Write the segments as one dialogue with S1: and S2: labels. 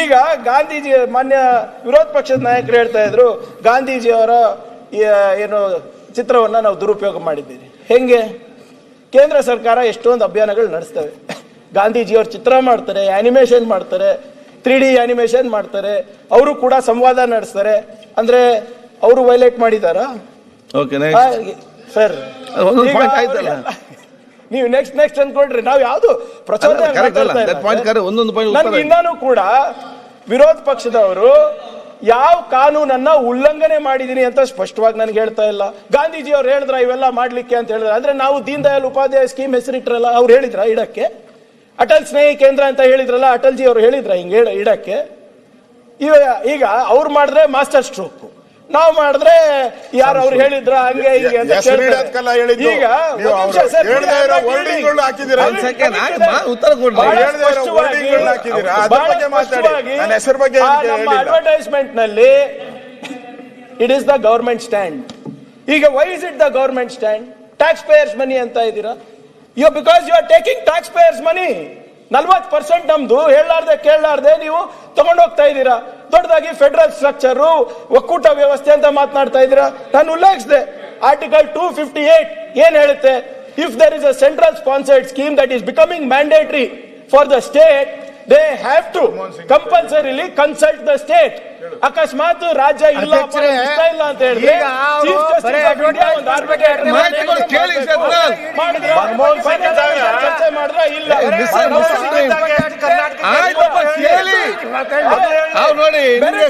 S1: ಈಗ ಗಾಂಧೀಜಿ ಮಾನ್ಯ ವಿರೋಧ ಪಕ್ಷದ ನಾಯಕರು ಹೇಳ್ತಾ ಇದ್ರು ಗಾಂಧೀಜಿಯವರ ಏನು ಚಿತ್ರವನ್ನ ನಾವು ದುರುಪಯೋಗ ಮಾಡಿದ್ದೀವಿ ಹೆಂಗೆ? ಕೇಂದ್ರ ಸರ್ಕಾರ ಎಷ್ಟೊಂದು ಅಭಿಯಾನಗಳು ನಡೆಸ್ತವೆ. ಗಾಂಧೀಜಿಯವ್ರ ಚಿತ್ರ ಮಾಡ್ತಾರೆ ಆನಿಮೇಷನ್ ಮಾಡ್ತಾರೆ ತ್ರೀ ಡಿ ಆ್ಯನಿಮೇಷನ್ ಮಾಡ್ತಾರೆ ಅವರು ಕೂಡ ಸಂವಾದ ನಡೆಸ್ತಾರೆ. ಅಂದ್ರೆ ಅವರು ವೈಲೇಟ್ ಮಾಡಿದಾರಾ ಸರ್. ನೀವು ನೆಕ್ಸ್ಟ್ ನೆಕ್ಸ್ಟ್ ಅನ್ಕೊಂಡ್ರಿ ನಾವು ಯಾವ್ದು ಪ್ರಚೋದನೆ ಇನ್ನೂ ಕೂಡ ವಿರೋಧ ಪಕ್ಷದವರು ಯಾವ ಕಾನೂನನ್ನ ಉಲ್ಲಂಘನೆ ಮಾಡಿದೀನಿ ಅಂತ ಸ್ಪಷ್ಟವಾಗಿ ನನಗೆ ಹೇಳ್ತಾ ಇಲ್ಲ. ಗಾಂಧೀಜಿ ಅವ್ರು ಹೇಳಿದ್ರ ಇವೆಲ್ಲ ಮಾಡ್ಲಿಕ್ಕೆ ಅಂತ ಹೇಳಿದ್ರೆ. ಅಂದ್ರೆ ನಾವು ದೀನ್ ದಯಾಳ್ ಉಪಾಧ್ಯಾಯ ಸ್ಕೀಮ್ ಹೆಸರಿಟ್ರಲ್ಲ ಅವ್ರು ಹೇಳಿದ್ರ ಇಡಕ್ಕೆ? ಅಟಲ್ ಸ್ನೇಹಿ ಕೇಂದ್ರ ಅಂತ ಹೇಳಿದ್ರಲ್ಲ ಅಟಲ್ ಜಿ ಅವ್ರು ಹೇಳಿದ್ರ ಹಿಂಗೆ ಇಡಕ್ಕೆ? ಈಗ ಈಗ ಅವ್ರು ಮಾಡಿದ್ರೆ ಮಾಸ್ಟರ್ ಸ್ಟ್ರೋಕ್ ನಾವು ಮಾಡಿದ್ರೆ ಯಾರು ಅವ್ರು ಹೇಳಿದ್ರ ಹಂಗೆ ಹೀಗೆ ಅಂತ ಕೇಳ್ತಾರೆ. ಈಗ
S2: ನೀವು
S1: ಒಂದ್ ನಿಮಿಷ
S2: ಅವ್ರು
S1: ಸರ್,
S2: ಹೇಳ್ದೇ ಇರೋ
S1: I'm not
S2: wording
S1: hearing.
S2: ಗಳನ್ನ ಹಾಕಿದ್ದೀರಾ.
S1: I'm
S3: ಒಂದ್ second,
S1: ಹಾಕಿದ್ದಾರೆ.
S3: ಆಯ್ತು, ಉತ್ತರ ಕೊಡ್ಲಿ.
S1: ಬಹಳ
S2: ಹೇಳ್ದೇ ಇರೋ
S1: ಸ್ಪಷ್ಟವಾಗಿ-
S2: wording ಗಳನ್ನ ಹಾಕಿದ್ದೀರಾ. ಅದ್ರ
S1: ಬಹಳ
S2: ಬಗ್ಗೆ ಮಾತಾಡಿ.
S1: ಸ್ಪಷ್ಟವಾಗಿ
S2: ನನ್ನ ಹೆಸರು ಬಗ್ಗೆ
S1: ಆ
S2: ಏನಕ್ಕೆ
S1: ನಮ್ಮ
S2: ಹೇಳಿಲ್ಲ?
S1: ಅಡ್ವರ್ಟೈಸ್ಮೆಂಟ್ನಲ್ಲಿ it is the government stand ಈಗ why is it the government stand tax payers money ಅಂತ ಇದ್ದೀರಾ you because you are taking tax payers money ನಲ್ವತ್ತು ಪರ್ಸೆಂಟ್ ನಮ್ದು ಹೇಳಲಾರ್ದೆ ಕೇಳಲಾರ್ದೆ ನೀವು ತಗೊಂಡೋಗ್ತಾ ಇದ್ದೀರಾ ದೊಡ್ಡದಾಗಿ ಫೆಡರಲ್ ಸ್ಟ್ರಕ್ಚರ್ ಒಕ್ಕೂಟ ವ್ಯವಸ್ಥೆ ಅಂತ ಮಾತನಾಡ್ತಾ ಇದ್ದೀರಾ? ನಾನು ಉಲ್ಲೇಖಿಸಿದೆ. ಆರ್ಟಿಕಲ್ ಟೂ ಫಿಫ್ಟಿ ಏಟ್ ಏನ್ ಹೇಳುತ್ತೆ? If there is a central sponsored scheme that is becoming mandatory for the state they have to compulsorily consult the state ಅಕಸ್ಮಾತ್ ರಾಜ್ಯ ಇಲ್ಲ ಇಲ್ಲ ಅಂತ ಹೇಳಿದ್ರೆ. ಚರ್ಚೆ ಮಾಡಿದ್ರೆ ಇಲ್ಲ?
S3: ಅವ್ರು ನೋಡಿ ನಿಮ್ಗೆ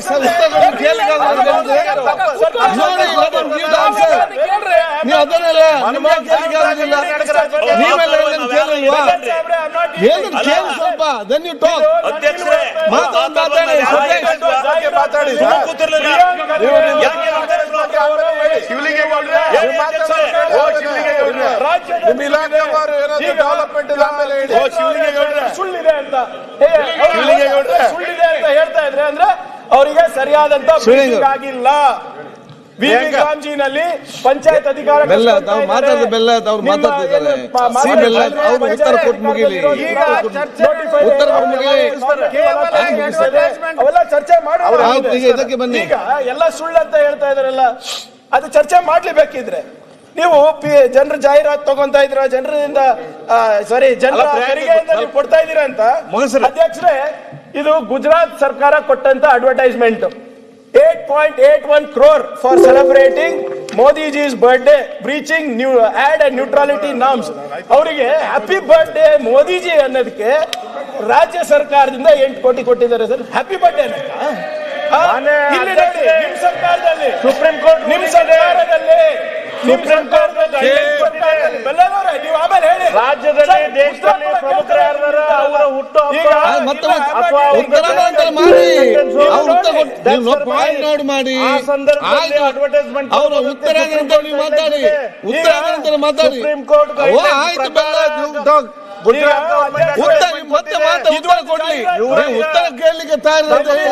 S3: ಅದನ್ನ ನೀವು. ನೀವು ಅದನ್ನೆಲ್ಲ ನಿಮ್ಗೆ ಕೇಳಿಕ್ಕೆ ಆಗೋದಿಲ್ಲ ನೀವೆಲ್ಲ ಕೇಳಿಲ್ವಾ ಏನನ್ನ ಕೇಳಿ ಸ್ವಲ್ಪ ದೆನ್ ಯು ಟಾಕ್ ಮಾತಾಡಿ, ಮಾತಾಡಿ,
S2: ಸರ್.
S4: ಕೂತಿರ್ಲಿಲ್ಲ ಯಾಕೆ
S3: ಮುಗಿಲಿ.
S1: ಬಿಲ್ಡಿಂಗ್
S3: ಉತ್ತರ ಕೊಟ್ಟು ಮುಗಿಲಿ.
S1: ಅವೆಲ್ಲ ಚರ್ಚೆ
S3: ಮಾಡಿ ಈಗ ಇದಕ್ಕೆ ಬನ್ನಿ.
S1: ಈಗ ಎಲ್ಲ ಸುಳ್ಳು ಅಂತ ಹೇಳ್ತಾ ಇದಾರಲ್ಲ ಅದು ಚರ್ಚೆ ಮಾಡ್ಲೇಬೇಕಿದ್ರೆ ನೀವು ಜನರ ಜಾಹೀರಾತು ತಗೊಂತಾ ಇದ್ರ ಜನರಿಂದ ಸಾರಿ ಜನರ ಕೊಡ್ತಾ ಇದೀರ ಅಂತ. ಅಧ್ಯಕ್ಷರೇ ಇದು ಗುಜರಾತ್ ಸರ್ಕಾರ ಕೊಟ್ಟಂತ advertisement eight point eight one crore for celebrating Modiji's birthday breaching new ad and neutrality norms ಅವರಿಗೆ ಹ್ಯಾಪಿ ಬರ್ಡೇ ಮೋದಿಜಿ ಅನ್ನೋದಕ್ಕೆ ರಾಜ್ಯ ಸರ್ಕಾರದಿಂದ ಎಂಟು ಕೋಟಿ ಕೊಟ್ಟಿದ್ದಾರೆ ಸರ್. ಹ್ಯಾಪಿ ಬರ್ಡೇ ಇಲ್ಲಿ ನೋಡಿ ನಿಮ್ ಸರ್ಕಾರದಲ್ಲಿ. ಸುಪ್ರೀಂ ಕೋರ್ಟ್ ನಿಮ್ ಸರ್ಕಾರದಲ್ಲಿ. ನಿಮ್ ಸರ್ಕಾರದಲ್ಲಿ ಬೆಲ್ಲದವ್ರೆ, ನೀವು ಆಮೇಲೆ ಹೇಳಿ.
S5: ರಾಜ್ಯದಲ್ಲಿ, ದೇಶದಲ್ಲಿ
S1: ಉತ್ತರ
S3: ಪಾಯಿಂಟ್ ನೋಡಿ ಮಾಡಿ. ಅವ್ರ ಉತ್ತರ ಮಾತಾಡಿ. ಉತ್ತರ ಮಾತಾಡಿ. ಆಯ್ತು ಉತ್ತರ ಕೊಡ್ಲಿ. ಉತ್ತರ ಕೇಳಲಿಕ್ಕೆ ತಯಾರಿಲ್ಲ ಕೊಡ್ಲಿ.